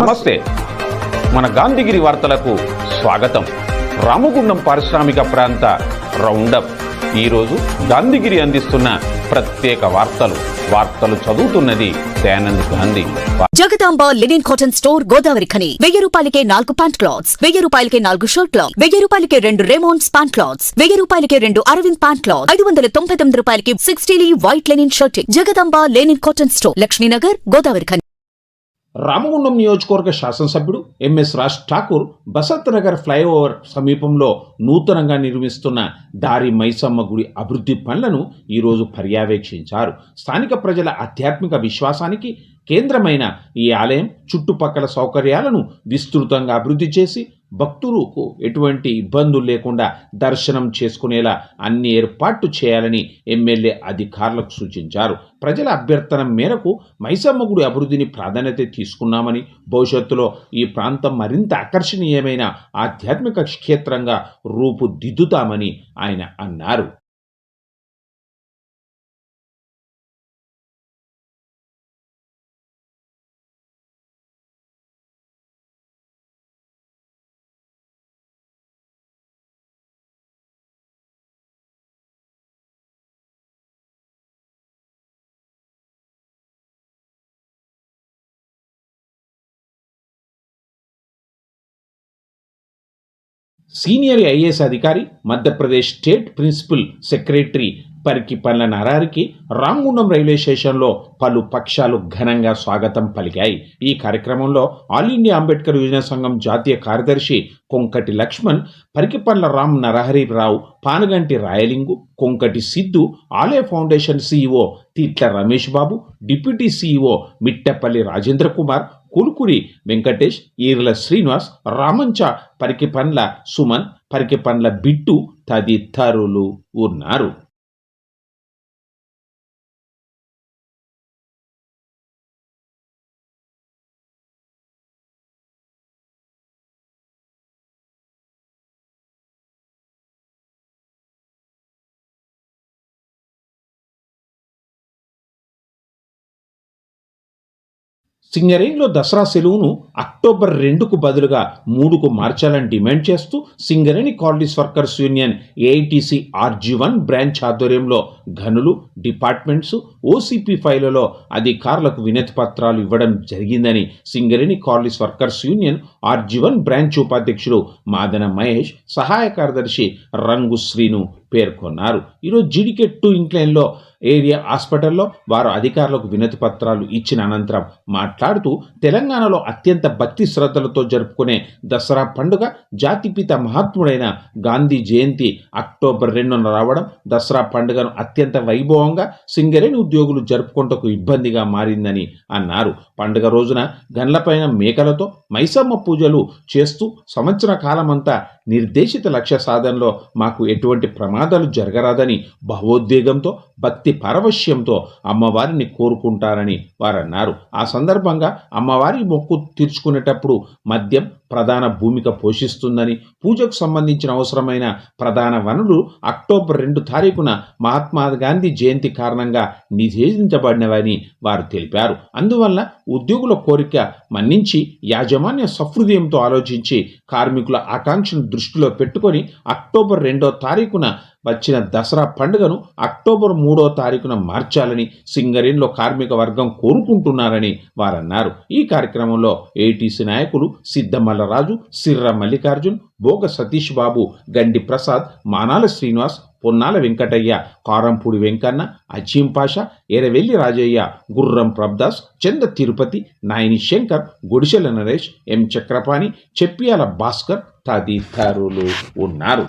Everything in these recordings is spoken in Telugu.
నమస్తే. మన గాంధీగిరి వార్తలకు స్వాగతం. రామగుండం పారిశ్రామిక ప్రాంత రౌండప్. ఈరోజు గాంధీగిరి అందిస్తున్న ప్రత్యేక వార్తలు. వార్తలు చదువుతున్నది Dayanand Gandhi. Jagadamba linen cotton store Godavari Khani. వెయ్యి రూపాయలకే నాలుగు ప్యాంట్ క్లాత్స్. వెయ్యి రూపాయలకే నాలుగు షర్ట్ క్లాత్. వెయ్యి రూపాయలకే రెండు రేమోన్స్ ప్యాంట్ క్లాత్స్. వెయ్యి రూపాయలకే రెండు అరవింద్ ప్యాంట్ క్లాత్. ఐదు వందల తొంభై తొమ్మిది రూపాయలకి sixty white linen shirt. Jagadamba linen cotton store. Lakshminagar Godavari Khani. Ramagundam నియోజకవర్గ శాసనసభ్యుడు ఎంఎస్ రాజ్ ఠాకూర్ బసంత్ నగర్ ఫ్లైఓవర్ సమీపంలో నూతనంగా నిర్మిస్తున్న దారి మైసమ్మ గుడి అభివృద్ధి పనులను ఈరోజు పర్యవేక్షించారు. స్థానిక ప్రజల ఆధ్యాత్మిక విశ్వాసానికి కేంద్రమైన ఈ ఆలయం చుట్టుపక్కల సౌకర్యాలను విస్తృతంగా అభివృద్ధి చేసి భక్తులకు ఎటువంటి ఇబ్బందులు లేకుండా దర్శనం చేసుకునేలా అన్ని ఏర్పాట్లు చేయాలని ఎమ్మెల్యే అధికారులకు సూచించారు. ప్రజల అభ్యర్థన మేరకు మైసమ్మ గుడి అభివృద్ధిని ప్రాధాన్యత తీసుకున్నామని భవిష్యత్తులో ఈ ప్రాంతం మరింత ఆకర్షణీయమైన ఆధ్యాత్మిక క్షేత్రంగా రూపుదిద్దుతామని ఆయన అన్నారు. సీనియర్ ఐఏఎస్ అధికారి మధ్యప్రదేశ్ స్టేట్ ప్రిన్సిపల్ సెక్రటరీ పరికి పనుల నరారికి రామగుండం రైల్వే స్టేషన్లో పలు పక్షాలు ఘనంగా స్వాగతం పలికాయి. ఈ కార్యక్రమంలో ఆల్ ఇండియా అంబేద్కర్ యువజన సంఘం జాతీయ కార్యదర్శి కొంకటి లక్ష్మణ్ పరికిపల్ల రామ్ నరహరి రావు Panaganti Rayalingu Konkati Siddhu Alaya foundation CEO Theetla Ramesh Babu deputy CEO Mittapalli Rajendra Kumar Kulukuri Venkatesh Eerla Srinivas Ramancha Pariki Pandla Suman పరికి పండ్ల బిట్టు తదితరులు ఉన్నారు. సింగరేణిలో దసరా సెలవును అక్టోబర్ రెండుకు బదులుగా మూడుకు మార్చాలని డిమాండ్ చేస్తూ Singareni colonies workers union AITC RG one branch ఆధ్వర్యంలో గనులు డిపార్ట్మెంట్స్ ఓసీపీ ఫైళ్ళలో అధికారులకు వినతి పత్రాలు ఇవ్వడం జరిగిందని Singareni colonies workers union RG one branch ఉపాధ్యక్షుడు మాదన మహేష్ సహాయ కార్యదర్శి రంగు శ్రీను పేర్కొన్నారు. ఈరోజు జీడికే టూ ఇంక్లైన్లో ఏరియా హాస్పిటల్లో వారు అధికారులకు వినతి పత్రాలు ఇచ్చిన అనంతరం మాట్లాడుతూ తెలంగాణలో అత్యంత భక్తి శ్రద్ధలతో జరుపుకునే దసరా పండుగ జాతిపిత మహాత్ముడైన గాంధీ జయంతి అక్టోబర్ రెండున రావడం దసరా పండుగను అత్యంత వైభవంగా సింగరేణి ఉద్యోగులు జరుపుకుంటకు ఇబ్బందిగా మారిందని అన్నారు. పండుగ రోజున గన్లపైన మేకలతో మైసమ్మ పూజలు చేస్తూ సంవత్సర కాలమంతా నిర్దేశిత లక్ష్య సాధనలో మాకు ఎటువంటి అనాథలు జరగరాదని భావోద్వేగంతో భక్తి పరవశ్యంతో అమ్మవారిని కోరుకుంటారని వారన్నారు. ఆ సందర్భంగా అమ్మవారి మొక్కు తీర్చుకునేటప్పుడు మద్యం ప్రధాన భూమిక పోషిస్తుందని పూజకు సంబంధించిన అవసరమైన ప్రధాన వనరులు అక్టోబర్ రెండు తారీఖున మహాత్మా గాంధీ జయంతి కారణంగా నిషేధించబడినవని వారు తెలిపారు. అందువల్ల ఉద్యోగుల కోరిక మన్నించి యాజమాన్య సహృదయంతో ఆలోచించి కార్మికుల ఆకాంక్షను దృష్టిలో పెట్టుకొని అక్టోబర్ రెండో తారీఖున వచ్చిన దసరా పండుగను అక్టోబర్ మూడో తారీఖున మార్చాలని సింగరేణిలో కార్మిక వర్గం కోరుకుంటున్నారని వారన్నారు. ఈ కార్యక్రమంలో ఏటీసీ నాయకులు సిద్ధమల్లరాజు సిర్ర మల్లికార్జున్ భోగ సతీష్ బాబు గండి ప్రసాద్ మానాల శ్రీనివాస్ పొన్నాల వెంకటయ్య కారంపూడి వెంకన్న అజీం పాషా ఎరవెల్లి రాజయ్య గుర్రం ప్రభదాస్ చంద తిరుపతి నాయని శంకర్ గుడిసెల నరేష్ ఎం చక్రపాణి చెప్పియాల భాస్కర్ తదితరులు ఉన్నారు.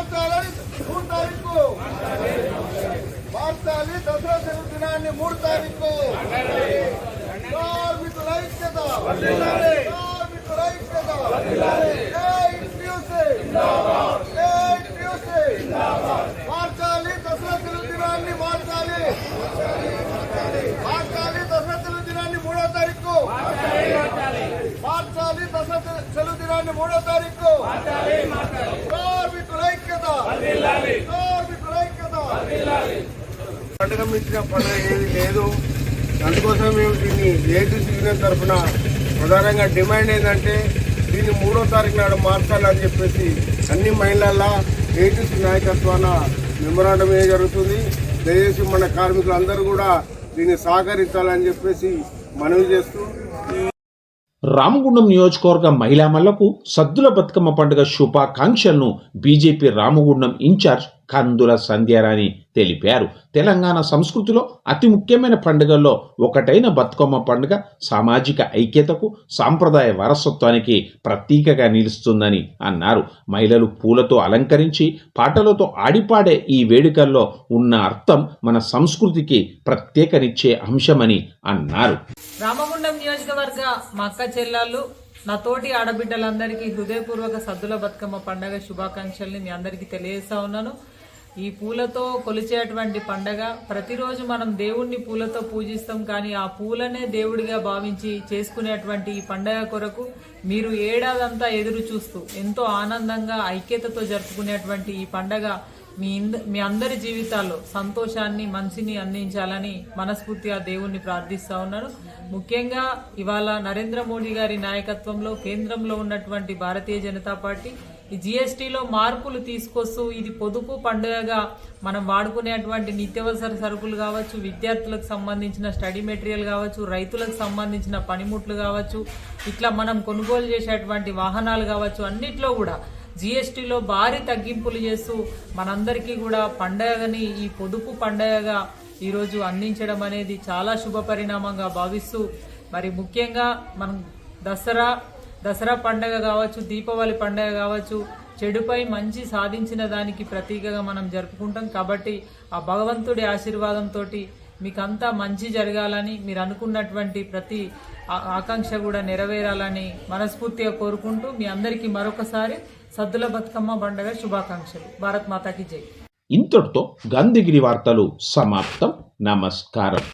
దినాన్ని మార్చాలని మూడు తారీఖు మార్చాలి దసరా తెలుగు దినాన్ని మూడు తారీఖు కార్మికుల ఐక్యత కార్మికుల ఐక్యత AITUC. AITUC. మార్చాలి దసరా తెలుగు దినాన్ని మార్చాలి మార్చాలి దసరా తెలుగు దినాన్ని మూడో తారీఖు మార్చాలి దసరా తెలు- సెలవు దినాన్ని మూడో తారీఖు కార్మికుల ఐక్యత కార్మికుల ఐక్యత పండుగ మించిన పండుగ ఏది లేదు. అందుకోసం మేము దీన్ని ఏటీసీ యూనియన్ తరఫున ప్రధానంగా డిమాండ్ ఏంటంటే దీన్ని మూడో తారీఖు నాడు మార్చాలని చెప్పేసి అన్ని మహిళల ఏటీసీ నాయకత్వాన మెమరాండం ఏ జరుగుతుంది. దయచేసి మన కార్మికులందరూ కూడా దీన్ని సహకరించాలని చెప్పేసి మనవి చేస్తూ రామగుండం నియోజకవర్గ మహిళామల్లకు సద్దుల బతుకమ్మ పండుగ శుభాకాంక్షలను బీజేపీ రామగుండం ఇన్ఛార్జ్ కందుల సంధ్యారాణి తెలిపారు. తెలంగాణ సంస్కృతిలో అతి ముఖ్యమైన పండుగల్లో ఒకటైన బతుకమ్మ పండుగ సామాజిక ఐక్యతకు సాంప్రదాయ వారసత్వానికి ప్రతీకగా నిలుస్తుందని అన్నారు. మహిళలు పూలతో అలంకరించి పాటలతో ఆడిపాడే ఈ వేడుకల్లో ఉన్న అర్థం మన సంస్కృతికి ప్రత్యేకనిచ్చే అంశమని అన్నారు. రామగుండం నియోజకవర్గ మా అక్క చెల్లెళ్ళు నా తోటి ఆడబిడ్డలందరికీ హృదయపూర్వక సద్దుల బతుకమ్మ పండగ శుభాకాంక్షల్ని మీ అందరికీ తెలియజేస్తా ఉన్నాను. ఈ పూలతో కొలిచేటువంటి పండగ ప్రతిరోజు మనం దేవుణ్ణి పూలతో పూజిస్తాం కానీ ఆ పూలనే దేవుడిగా భావించి చేసుకునేటువంటి ఈ పండగ కొరకు మీరు ఏడాదంతా ఎదురు చూస్తూ ఎంతో ఆనందంగా ఐక్యతతో జరుపుకునేటువంటి ఈ పండగ మీ ఇంద- మీ అందరి జీవితాల్లో సంతోషాన్ని మంచిని అందించాలని మనస్ఫూర్తిగా దేవుణ్ణి ప్రార్థిస్తా ఉన్నాను. ముఖ్యంగా ఇవాళ నరేంద్ర మోడీ గారి నాయకత్వంలో కేంద్రంలో ఉన్నటువంటి భారతీయ జనతా పార్టీ ఈ జిఎస్టీలో మార్పులు తీసుకొస్తూ ఇది పొదుపు పండుగగా మనం వాడుకునేటువంటి నిత్యావసర సరుకులు కావచ్చు విద్యార్థులకు సంబంధించిన స్టడీ మెటీరియల్ కావచ్చు రైతులకు సంబంధించిన పనిముట్లు కావచ్చు ఇట్లా మనం కొనుగోలు చేసేటువంటి వాహనాలు కావచ్చు అన్నిట్లో కూడా జిఎస్టీలో భారీ తగ్గింపులు చేస్తూ మనందరికీ కూడా పండగని ఈ పొదుపు పండగగా ఈరోజు అందించడం అనేది చాలా శుభ పరిణామంగా భావిస్తూ మరి ముఖ్యంగా మనం దసరా దసరా పండగ కావచ్చు దీపావళి పండగ కావచ్చు చెడుపై మంచి సాధించిన దానికి ప్రతీకగా మనం జరుపుకుంటాం. కాబట్టి ఆ భగవంతుడి ఆశీర్వాదంతో మీకంతా మంచి జరగాలని మీరు అనుకున్నటువంటి ప్రతి ఆ- ఆకాంక్ష కూడా నెరవేరాలని మనస్ఫూర్తిగా కోరుకుంటూ మీ అందరికీ మరొకసారి సద్దుల బతుకమ్మ పండగ శుభాకాంక్షలు. భారత్ మాతాకి జై. ఇంతటితో గంధగిరి వార్తలు సమాప్తం. నమస్కారం.